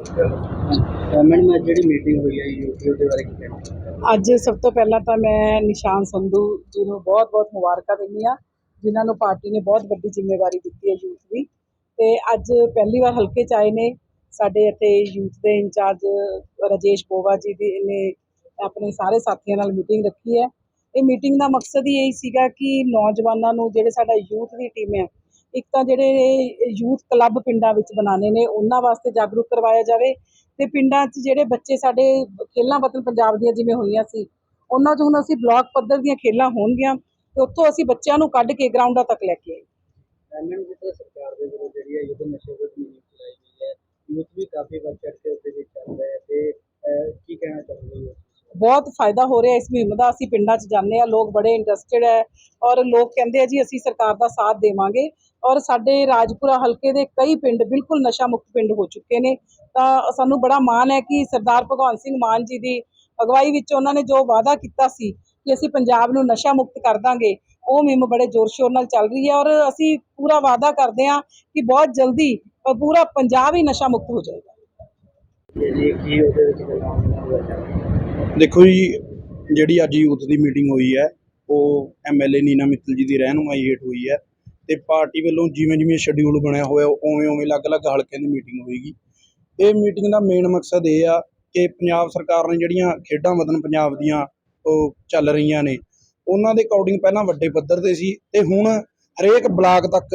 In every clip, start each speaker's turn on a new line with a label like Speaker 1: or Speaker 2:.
Speaker 1: Madam ਅੱਜ ਜਿਹੜੀ meeting ਹੋਈ ਹੈ ਯੂਪੀ ਦੇ ਬਾਰੇ ਕੀ ਕਹਿਣਾ
Speaker 2: ਅੱਜ ਸਭ ਤੋਂ ਪਹਿਲਾਂ ਤਾਂ ਮੈਂ ਨਿਸ਼ਾਨ ਸੰਧੂ ਜੀ ਨੂੰ ਬਹੁਤ-ਬਹੁਤ ਮੁਬਾਰਕਾਂ ਦਿੰਦੀ ਹਾਂ, ਜਿਨ੍ਹਾਂ ਨੂੰ ਪਾਰਟੀ ਨੇ ਬਹੁਤ ਵੱਡੀ ਜ਼ਿੰਮੇਵਾਰੀ ਦਿੱਤੀ ਹੈ ਯੂਥ ਦੀ। ਤੇ ਅੱਜ ਪਹਿਲੀ ਵਾਰ ਹਲਕੇ ਚ ਆਏ ਨੇ ਸਾਡੇ ਇੱਥੇ ਯੂਥ ਦੇ ਇੰਚਾਰਜ ਰਾਜੇਸ਼ ਪੋਵਾ ਜੀ ਦੀ, ਨੇ ਆਪਣੇ ਸਾਰੇ ਸਾਥੀਆਂ ਨਾਲ ਮੀਟਿੰਗ ਰੱਖੀ ਹੈ। ਇਹ ਮੀਟਿੰਗ ਦਾ ਮਕਸਦ ਹੀ ਇਹੀ ਸੀਗਾ ਕਿ ਨੌਜਵਾਨਾਂ ਨੂੰ, ਜਿਹੜੇ ਸਾਡਾ ਯੂਥ ਦੀ ਟੀਮ ਹੈ ਇੱਕ ਤਾਂ ਜਿਹੜੇ ਯੂਥ ਕਲੱਬ ਪਿੰਡਾਂ ਵਿੱਚ ਬਣਾਉਣੇ ਨੇ, ਉਹਨਾਂ ਵਾਸਤੇ ਜਾਗਰੂਕ ਕਰਵਾਇਆ ਜਾਵੇ ਤੇ ਪਿੰਡਾਂ 'ਚ ਜਿਹੜੇ ਬੱਚੇ ਸਾਡੇ ਖੇਲਾਂ ਵਤਨ ਪੰਜਾਬ ਦੀਆਂ ਜਿਵੇਂ ਹੋਈਆਂ ਸੀ, ਉਹਨਾਂ 'ਚ ਹੁਣ ਅਸੀਂ ਬਲਾਕ ਪੱਧਰ ਦੀਆਂ ਖੇਲਾਂ ਹੋਣਗੀਆਂ ਤੇ ਉੱਥੋਂ ਅਸੀਂ ਬੱਚਿਆਂ ਨੂੰ ਕੱਢ ਕੇ ਗਰਾਊਂਡਾਂ ਤੱਕ ਲੈ ਕੇ ਆਏ।
Speaker 1: ਮੈਡਮ ਜਿਸ ਸਰਕਾਰ ਦੇ ਵੱਲੋਂ ਜਿਹੜੀ ਹੈ, ਯੁੱਧ ਨਸ਼ੇ ਵਿਰੁੱਧ ਮੁਹਿੰਮ ਚਲਾਈ ਗਈ ਹੈ, ਯੂਥ ਵੀ ਕਾਫੀ ਵੱਧ ਚੜ੍ਹ ਕੇ ਉਸ ਦੇ ਵਿੱਚ ਚੱਲ ਰਿਹਾ ਹੈ ਤੇ ਕੀ ਕਹਿਣਾ ਚਾਹੁੰਦੇ ਹੋ
Speaker 2: ਬਹੁਤ ਫਾਇਦਾ ਹੋ ਰਿਹਾ ਇਸ ਮੁਹਿੰਮ ਦਾ। ਅਸੀਂ ਪਿੰਡਾਂ 'ਚ ਜਾਂਦੇ ਆ ਲੋਕ ਬੜੇ ਇੰਟਰਸਟਿਡ ਹੈ ਔਰ ਲੋਕ ਕਹਿੰਦੇ ਆ ਜੀ, ਅਸੀਂ ਸਰਕਾਰ ਦਾ ਸਾਥ ਦੇਵਾਂਗੇ ਔਰ ਸਾਡੇ ਰਾਜਪੁਰਾ ਹਲਕੇ ਦੇ ਕਈ ਪਿੰਡ ਬਿਲਕੁਲ ਨਸ਼ਾ ਮੁਕਤ ਪਿੰਡ ਹੋ ਚੁੱਕੇ ਨੇ। ਤਾਂ ਸਾਨੂੰ ਬੜਾ ਮਾਣ ਹੈ ਕਿ ਸਰਦਾਰ ਭਗਵੰਤ ਸਿੰਘ ਮਾਨ ਜੀ ਦੀ ਅਗਵਾਈ ਵਿੱਚ ਉਹਨਾਂ ਨੇ ਜੋ ਵਾਅਦਾ ਕੀਤਾ ਸੀ ਕਿ ਅਸੀਂ ਪੰਜਾਬ ਨੂੰ ਨਸ਼ਾ ਮੁਕਤ ਕਰ ਦਾਂਗੇ, ਉਹ ਮੁਹਿੰਮ ਬੜੇ ਜ਼ੋਰ ਸ਼ੋਰ ਨਾਲ ਚੱਲ ਰਹੀ ਹੈ ਔਰ ਅਸੀਂ ਪੂਰਾ ਵਾਅਦਾ ਕਰਦੇ ਹਾਂ ਕਿ ਬਹੁਤ ਜਲਦੀ ਪੂਰਾ ਪੰਜਾਬ ਹੀ ਨਸ਼ਾ ਮੁਕਤ ਹੋ ਜਾਏਗਾ।
Speaker 1: ਜੀ ਕੀ ਉਹਦੇ ਵਿੱਚ
Speaker 3: ਦੇਖੋ ਜੀ, ਜਿਹੜੀ ਅੱਜ ਯੂਥ ਦੀ ਮੀਟਿੰਗ ਹੋਈ ਹੈ, ਉਹ ਐਮਐਲਏ ਨੀਨਾ ਮਿੱਤਲ ਜੀ ਦੀ ਰਹਿਨੁਮਾਈ ਹੇਠ ਹੋਈ ਹੈ ਤੇ ਪਾਰਟੀ ਵੱਲੋਂ ਜਿਵੇਂ ਜਿਵੇਂ ਸ਼ਡਿਊਲ ਬਣਿਆ ਹੋਇਆ, ਉਵੇਂ ਉਵੇਂ ਅਲੱਗ-ਅਲੱਗ ਹਲਕਿਆਂ ਦੀ ਮੀਟਿੰਗ ਹੋਏਗੀ। ਇਹ ਮੀਟਿੰਗ ਦਾ ਮੇਨ ਮਕਸਦ ਇਹ ਆ ਕਿ ਪੰਜਾਬ ਸਰਕਾਰ ਨੇ ਜਿਹੜੀਆਂ ਖੇਡਾਂ ਵਤਨ ਪੰਜਾਬ ਦੀਆਂ ਉਹ ਚੱਲ ਰਹੀਆਂ ਨੇ, ਉਹਨਾਂ ਦੇ ਅਕੋਰਡਿੰਗ ਪਹਿਲਾਂ ਵੱਡੇ ਪੱਧਰ ਤੇ ਸੀ ਤੇ ਹੁਣ ਹਰੇਕ ਬਲਾਕ ਤੱਕ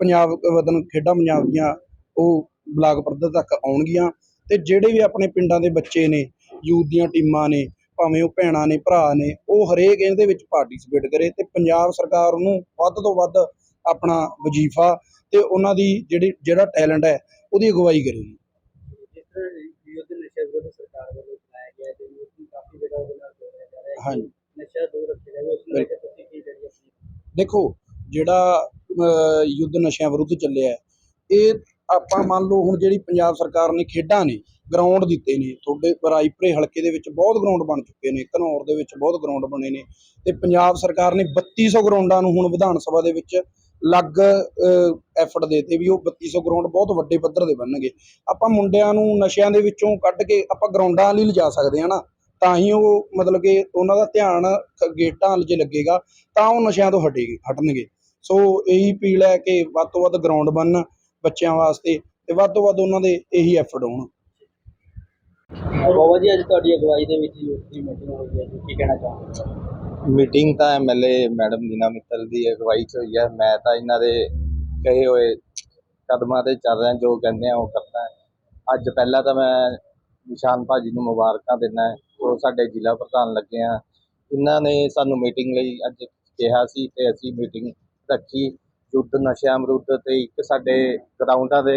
Speaker 3: ਪੰਜਾਬ ਵਤਨ ਖੇਡਾਂ ਪੰਜਾਬ ਦੀਆਂ ਉਹ ਬਲਾਕ ਪੱਧਰ ਤੱਕ ਆਉਣਗੀਆਂ ਤੇ ਜਿਹੜੇ ਵੀ ਆਪਣੇ ਪਿੰਡਾਂ ਦੇ ਬੱਚੇ ਨੇ ਯੂਥ ਦੀਆਂ ਟੀਮਾਂ ਨੇ ਭਾਵੇਂ ਉਹ ਭੈਣਾਂ ਨੇ ਭਰਾ ਨੇ ਉਹ ਹਰੇਕ ਇਹਦੇ ਵਿੱਚ ਪਾਰਟਿਸਿਪੇਟ ਕਰੇ ਤੇ ਪੰਜਾਬ ਸਰਕਾਰ ਉਹਨੂੰ ਵੱਧ ਤੋਂ ਵੱਧ ਆਪਣਾ ਵਜ਼ੀਫਾ ਤੇ ਉਹਨਾਂ ਦੀ ਜਿਹੜੀ ਜਿਹੜਾ ਟੈਲੈਂਟ ਹੈ ਉਹਦੀ ਅਗਵਾਈ ਕਰੇਗੀ
Speaker 1: ਜਿਸ ਤਰ੍ਹਾਂ ਯੁੱਧ ਨਸ਼ੇ ਵਿਰੁੱਧ ਸਰਕਾਰ ਵੱਲੋਂ ਚਲਾਇਆ ਗਿਆ ਹੈ ਤੇ ਯੂਥ ਨੂੰ ਕਾਫੀ ਜਿਹੜਾ ਉਹਦੇ ਨਾਲ ਜੋੜਿਆ ਜਾ ਰਿਹਾ ਹੈ
Speaker 3: ਹਾਂਜੀ।
Speaker 1: ਨਸ਼ਾ ਦੂਰ ਰੱਖਿਆ ਜਾਵੇ ਉਸ ਨੂੰ ਲੈ ਕੇ ਤੁਸੀਂ ਕੀ ਜਿਹੜੀ ਆਪਣੀ
Speaker 3: ਦੇਖੋ ਜਿਹੜਾ ਯੁੱਧ ਨਸ਼ਿਆਂ ਵਿਰੁੱਧ ਚੱਲਿਆ ਇਹ ਆਪਾਂ ਮੰਨ ਲਓ ਹੁਣ ਜਿਹੜੀ ਪੰਜਾਬ ਸਰਕਾਰ ਨੇ ਖੇਡਾਂ ਨੇ ਗਰਾਊਂਡ ਦਿੱਤੇ ਨੇ। ਤੁਹਾਡੇ ਰਾਏਪੁਰੇ ਹਲਕੇ ਦੇ ਵਿੱਚ ਬਹੁਤ ਗਰਾਊਂਡ ਬਣ ਚੁੱਕੇ ਨੇ। ਘਨੌਰ ਦੇ ਵਿੱਚ ਬਹੁਤ ਗਰਾਊਂਡ ਬਣੇ ਨੇ। ਤੇ ਪੰਜਾਬ ਸਰਕਾਰ ਨੇ 3200 ਗਰਾਊਂਡਾਂ ਨੂੰ ਹੁਣ ਵਿਧਾਨ ਸਭਾ ਦੇ ਵਿੱਚ ਲੱਗ ਐਫਰਟ ਦੇਤੇ ਵੀ ਉਹ 3200 ਗਰਾਊਂਡ ਬਹੁਤ ਵੱਡੇ ਪੱਧਰ ਦੇ ਬਣਨਗੇ। ਆਪਾਂ ਮੁੰਡਿਆਂ ਨੂੰ ਨਸ਼ਿਆਂ ਦੇ ਵਿੱਚੋਂ ਕੱਢ ਕੇ ਆਪਾਂ ਗਰਾਊਂਡਾਂ ਲਈ ਲਿਜਾ ਸਕਦੇ ਹਾਂ ਨਾ। ਤਾਂ ਹੀ ਉਹ ਮਤਲਬ ਕਿ ਉਹਨਾਂ ਦਾ ਧਿਆਨ ਗੇਟਾਂ ਜੇ ਲੱਗੇਗਾ, ਤਾਂ ਉਹ ਨਸ਼ਿਆਂ ਤੋਂ ਹਟੇਗੇ ਹਟਣਗੇ। ਸੋ ਇਹੀ ਅਪੀਲ ਹੈ ਕਿ ਵੱਧ ਤੋਂ ਵੱਧ ਗਰਾਊਂਡ ਬਣਨ ਬੱਚਿਆਂ ਵਾਸਤੇ ਤੇ ਵੱਧ ਤੋਂ ਵੱਧ ਉਹਨਾਂ ਦੇ ਇਹੀ ਐਫਰਟ ਹੋਣ।
Speaker 1: ਬਾਬਾ ਜੀ ਅੱਜ ਤੁਹਾਡੀ ਅਗਵਾਈ ਦੇ ਵਿੱਚ ਯੂਥ ਦੀ ਮੀਟਿੰਗ ਹੋਈ ਹੈ ਜੀ, ਕੀ ਕਹਿਣਾ ਚਾਹੁੰਦੇ
Speaker 4: ਮੀਟਿੰਗ ਤਾਂ ਐਮਐਲਏ ਮੈਡਮ ਨੀਨਾ ਮਿੱਤਲ ਦੀ ਅਗਵਾਈ 'ਚ ਹੋਈ ਹੈ, ਮੈਂ ਤਾਂ ਇਹਨਾਂ ਦੇ ਕਹੇ ਹੋਏ ਕਦਮਾਂ ਤੇ ਚੱਲ ਰਿਹਾ, ਜੋ ਕਹਿੰਦੇ ਆ ਉਹ ਕਰਦਾ ਅੱਜ ਪਹਿਲਾਂ ਤਾਂ ਮੈਂ ਨਿਸ਼ਾਨ ਭਾਜੀ ਨੂੰ ਮੁਬਾਰਕਾਂ ਦਿੰਦਾ ਉਹ ਸਾਡੇ ਜ਼ਿਲ੍ਹਾ ਪ੍ਰਧਾਨ ਲੱਗੇ ਆ। ਇਹਨਾਂ ਨੇ ਸਾਨੂੰ ਮੀਟਿੰਗ ਲਈ ਅੱਜ ਕਿਹਾ ਸੀ ਤੇ ਅਸੀਂ ਮੀਟਿੰਗ ਰੱਖੀ। ਯੁੱਧ ਨਸ਼ਿਆਂ ਵਿਰੁੱਧ ਤੇ ਇੱਕ ਸਾਡੇ ਗਰਾਊਂਡਾਂ ਦੇ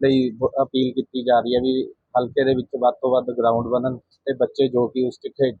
Speaker 4: ਲਈ ਅਪੀਲ ਕੀਤੀ ਜਾ ਰਹੀ ਹੈ ਵੀ ਹਲਕੇ ਦੇ ਵਿੱਚ ਵੱਧ ਤੋਂ ਵੱਧ ਗਰਾਊਂਡ ਬਣਨ ਤੇ ਬੱਚੇ ਜੋ ਕਿ ਉਸ 'ਚ ਖੇਡ